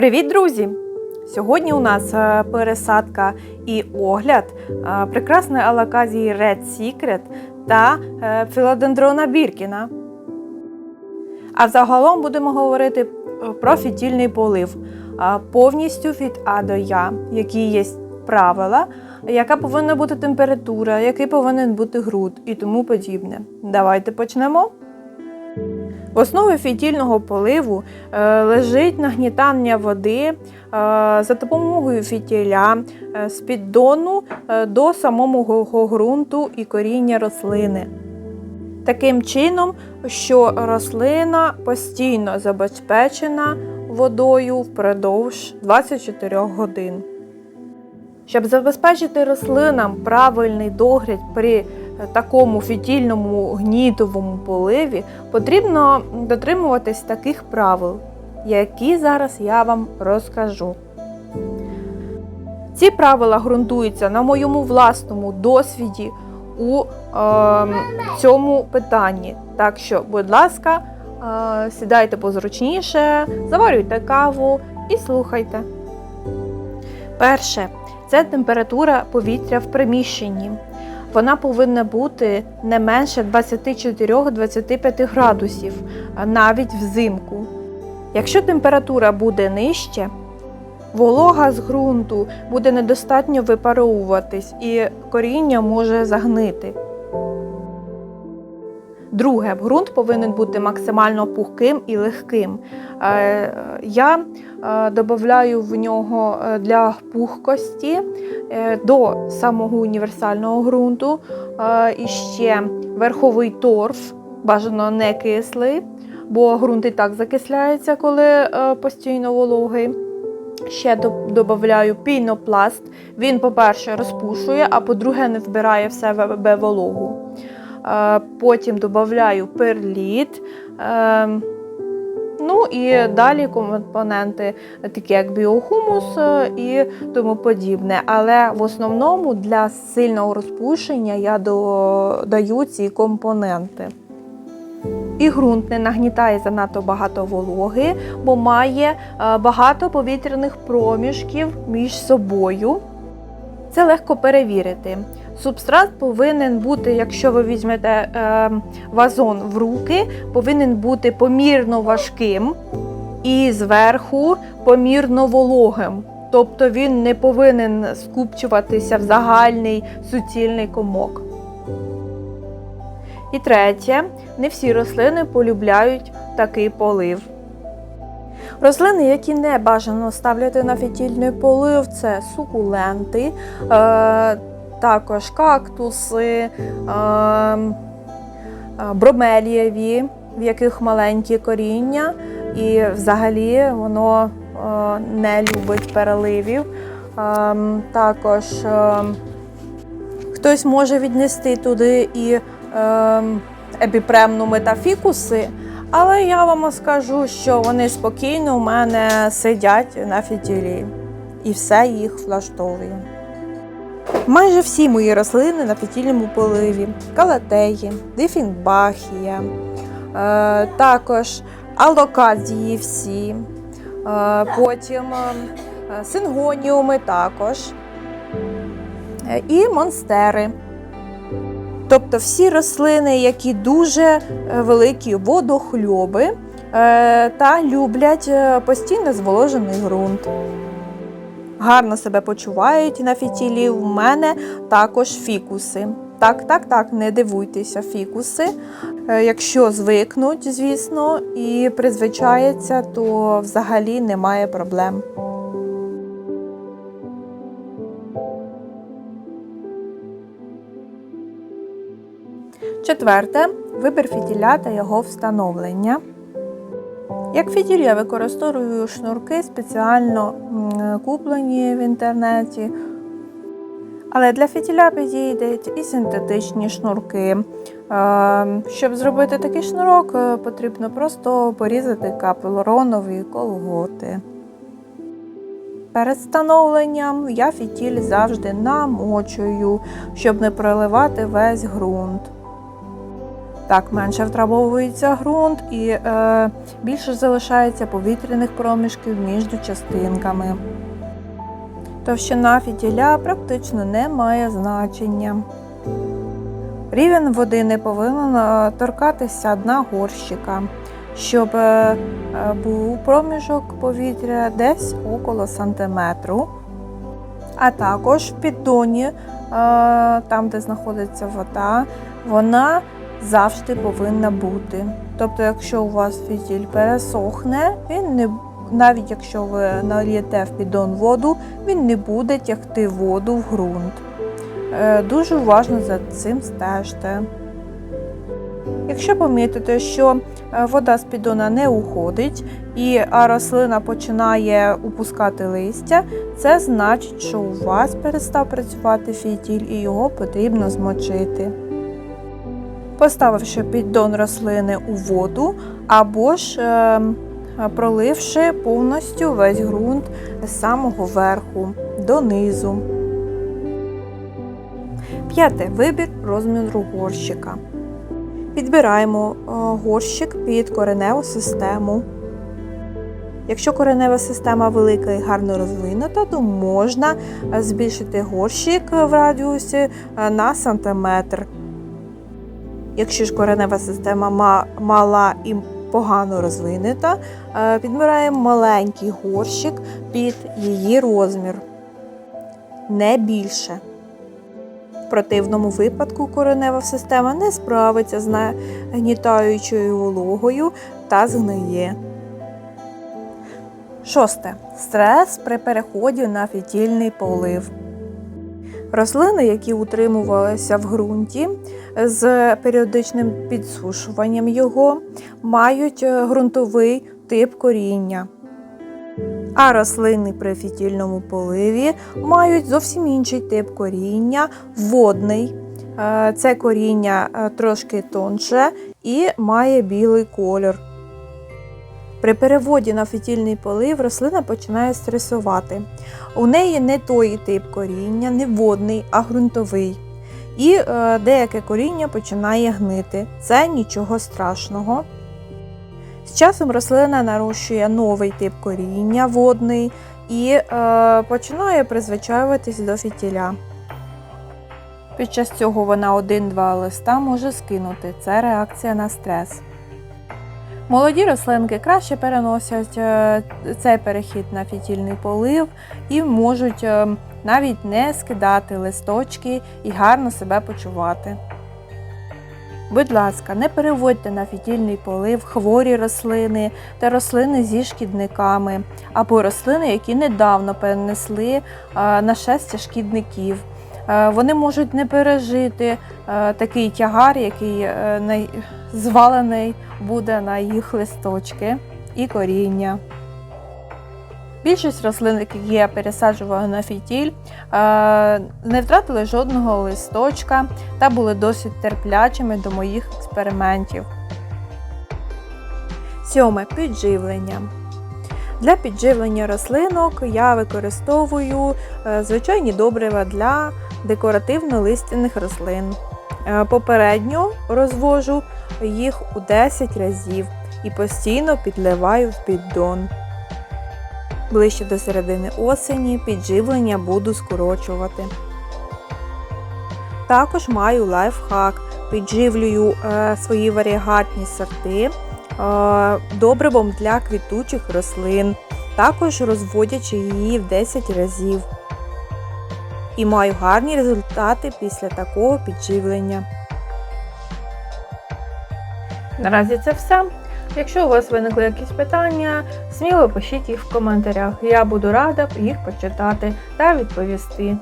Привіт, друзі! Сьогодні у нас е, пересадка і огляд е, прекрасної алаказії Red Secret та е, філодендрона Біркіна. А загалом будемо говорити про фітільний полив повністю від А до Я, які є правила, яка повинна бути температура, який повинен бути ґрунт і тому подібне. Давайте почнемо. В основі фітільного поливу е, лежить нагнітання води е, за допомогою фітіля е, з піддону до самого ґрунту і коріння рослини. Таким чином, що рослина постійно забезпечена водою впродовж 24 годин. Щоб забезпечити рослинам правильний догляд при такому фітільному гнітовому поливі, потрібно дотримуватись таких правил, які зараз я вам розкажу. Ці правила ґрунтуються на моєму власному досвіді у е, цьому питанні. Так що, будь ласка, е, сідайте позручніше, заварюйте каву і слухайте. Перше це температура повітря в приміщенні. Вона повинна бути не менше 24-25 градусів, навіть взимку. Якщо температура буде нижче, волога з ґрунту буде недостатньо випаровуватись і коріння може загнити. Друге, ґрунт повинен бути максимально пухким і легким. Е, Я е, додаю в нього е, для пухкості до самого універсального ґрунту і ще верховий торф, бажано не кислий, бо ґрунт і так закисляється, коли постійно вологий. Ще додаю пінопласт. Він, по-перше, розпушує, а по-друге, не вбирає в себе вологу. Е, Потім додаю перліт. Е, Ну і далі компоненти, такі як біохумус е, і тому подібне. Але в основному для сильного розпушення я додаю ці компоненти. І ґрунт не нагнітає занадто багато вологи, бо має багато повітряних проміжків між собою. Це легко перевірити. Субстрат повинен бути, якщо ви візьмете е, вазон в руки, повинен бути помірно важким і зверху помірно вологим. Тобто він не повинен скупчуватися в загальний суцільний комок. І третє, не всі рослини полюбляють такий полив. Рослини, які не бажано ставляти на фітільний полив, це сукуленти, е, також кактуси, е, бромелієві, в яких маленькі коріння, і взагалі воно е, не любить переливів. Також хтось може віднести туди і епіпремну метафікуси. Але я вам скажу, що вони спокійно у мене сидять на фітілі і все їх влаштовує. Майже всі мої рослини на фітільному поливі, калатеї, дифінбахія, е, також алоказії всі, е, потім е, сингоніуми також е, і монстери. Тобто всі рослини, які дуже е, великі водохльоби е, та люблять е, постійно зволожений ґрунт. Гарно себе почувають на фітілі. У мене також фікуси. Так, так, так, не дивуйтеся, фікуси. Якщо звикнуть, звісно, і призвичаються, то взагалі немає проблем. Четверте вибір фітіля та його встановлення. Як фітіль я використовую шнурки спеціально куплені в інтернеті. Але для фітіля підійдуть і синтетичні шнурки. Щоб зробити такий шнурок, е, потрібно просто порізати капелронові колготи. Перед встановленням я фітіль завжди намочую, щоб не проливати весь ґрунт. Так менше втрамовується ґрунт і е, більше залишається повітряних проміжків між частинками. Товщина фітіля практично не має значення. Рівень води не повинен е, торкатися дна горщика, щоб е, е, був проміжок повітря десь около сантиметру. А також в піддоні, там де знаходиться вода, вона завжди повинна бути. Тобто, якщо у вас фітіль пересохне, він не навіть якщо ви налієте в піддон воду, він не буде тягти воду в ґрунт. Е, Дуже уважно за цим стежте. Якщо помітите, що е, вода з піддона не уходить, і а рослина починає упускати листя, це значить, що у вас перестав працювати фітіль і його потрібно змочити. Поставивши піддон рослини у воду або ж е, проливши повністю весь ґрунт з самого верху донизу. П'яте вибір розміру горщика. Підбираємо е, горщик під кореневу систему. Якщо коренева система велика і гарно розвинута, то можна е, збільшити горщик в радіусі е, на сантиметр. Якщо ж коренева система мала і погано розвинута, е, підбираємо маленький горщик під її розмір, не більше. В противному випадку коренева система не справиться з нагнітаючою вологою та згниє. Шосте. Стрес при переході на фітільний полив. Рослини, які утримувалися в ґрунті з періодичним підсушуванням його, мають е, ґрунтовий тип коріння. А рослини при фітільному поливі мають зовсім інший тип коріння водний. Е, Це коріння е, трошки тонше і має білий колір. При переводі на фітільний полив рослина починає стресувати. У неї не той тип коріння, не водний, а ґрунтовий. І е, деяке коріння починає гнити. Це нічого страшного. З часом рослина нарощує новий тип коріння водний і е, починає призвичаюватись до фітіля. Під час цього вона один-два листа може скинути. Це реакція на стрес. Молоді рослинки краще переносять е, цей перехід на фітільний полив і можуть е, навіть не скидати листочки і гарно себе почувати. Будь ласка, не переводьте на фітільний полив хворі рослини та рослини зі шкідниками або рослини, які недавно перенесли е, нашестя шкідників. Е, Вони можуть не пережити е, такий тягар, який е, звалений буде на їх листочки і коріння. Більшість рослин, яких я пересаджувала на фітіль, не втратили жодного листочка та були досить терплячими до моїх експериментів. Сьоме підживлення. Для підживлення рослинок я використовую звичайні добрива для декоративно-листяних рослин. Е, Попередньо розвожу їх у 10 разів і постійно підливаю в піддон. Ближче до середини осені підживлення буду скорочувати. Також маю лайфхак. Підживлюю е, свої варігатні сорти е, добривом для квітучих рослин, також розводячи її в 10 разів. І маю гарні результати після такого підживлення. Наразі це все. Якщо у вас виникли якісь питання, сміло пишіть їх в коментарях. Я буду рада їх почитати та відповісти.